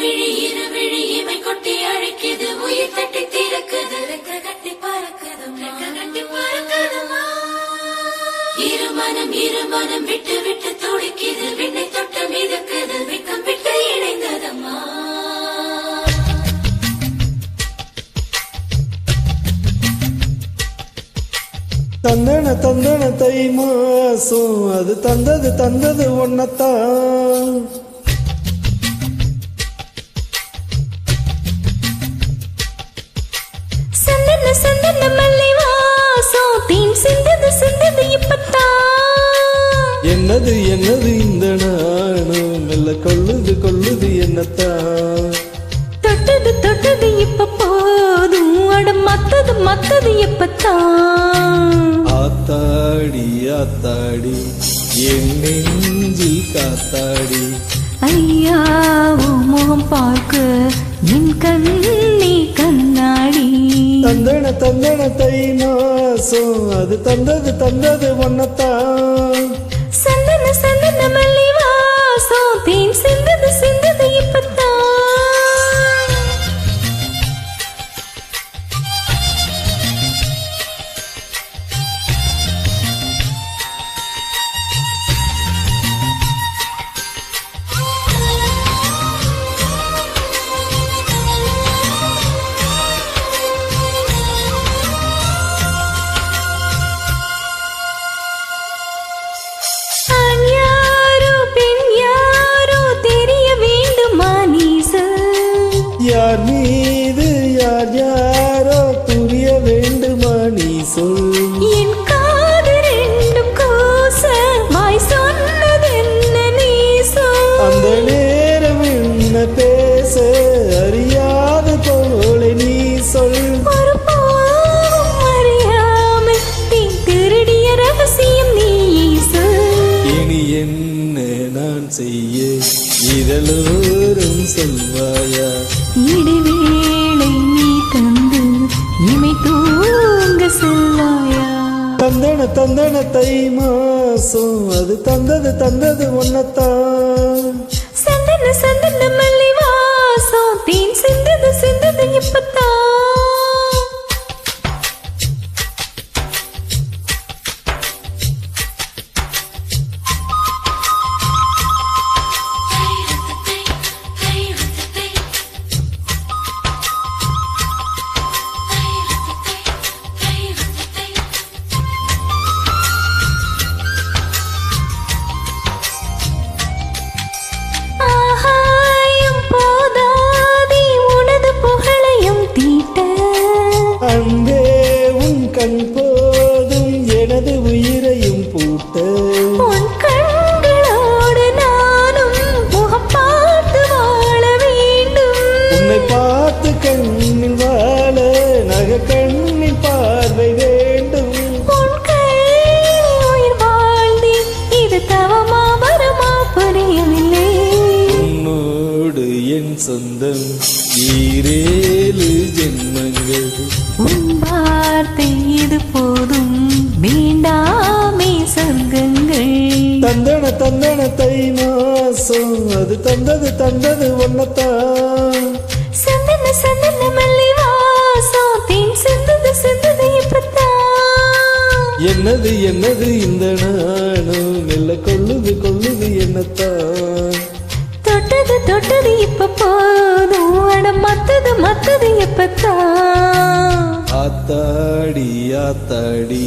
விழி இரு விழி இமை கொட்டி அழைக்குது. உயிர் தட்டி திறக்குது. ரெக்க கட்டி பறக்குது ரெக்க கட்டி பறக்குதுமா இரு மனம் இரு மனம் விட்டு விட்டு துடிக்குது. விண்ணை தொட்டு மிதக்குது விக்கம் விட்டு இணைந்ததம்மா. தந்தன தந்தன தை மாசம் அது தந்தது தந்தது ஒன்னத்தான் சந்தன சந்தன மல்லி வாசம் தேன் சிந்தது சிந்தது இப்பத்தான். என்னது என்னது இந்த நாணம்? மெல்ல கொள்ளுது கொள்ளுது என்னத்தான்? தொட்டது தொட்டது இப்ப போதும். அட மத்தது மத்தது இப்பத்தான். ஆத்தாடி ஆத்தாடி என் நெஞ்சில் காத்தாடி. ஐயா உன் முகம் பார்க்க என் கண்ணி கண்ணாடி தந்தன தந்தன தை மாசம் அது தந்தது தந்தது ஒன்னத்தான். சந்தன சந்தன மல்லி வாசம் தேன் சிந்தது இடைவேளை நீ தந்து இமை தூங்க செல்லாயா? தந்தன தந்தன தை மாசம். அது தந்தது தந்தது ஒன்னத்தான் சந்தன சந்தன மல்லி வாசம் தேன் சிந்தது போதும் எனது உயிரையும் வேண்டும். உன்னை பார்த்து கண்ணில் வாழ நக கண்ணில் பார்வை வேண்டும். உன்னோடு என் சொந்தம் ஈரேழு ஜென்மங்கள். தந்தன தந்தன தை மாசம் அது தந்தது தந்தது ஒன்னத்தான். சந்தன சந்தன மல்லி வாசம் தேன் சிந்தது சிந்தது என்னது என்னது இந்த நாணம்? மெல்ல கொள்ளுது கொள்ளுது என்னத்தான். தொட்டது தொட்டது இப்ப போதும். மத்தது மத்தது எப்பத்தான் ஆத்தாடி ஆத்தாடி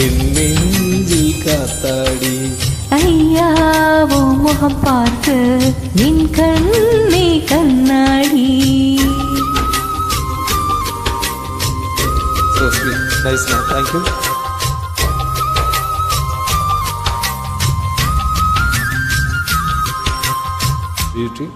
என் நெஞ்சில் காத்தாடி ஐயாவோ முகம் பார்க்க என் கண்ணே கண்ணாடி So sweet. Nice man. Thank you. Beauty.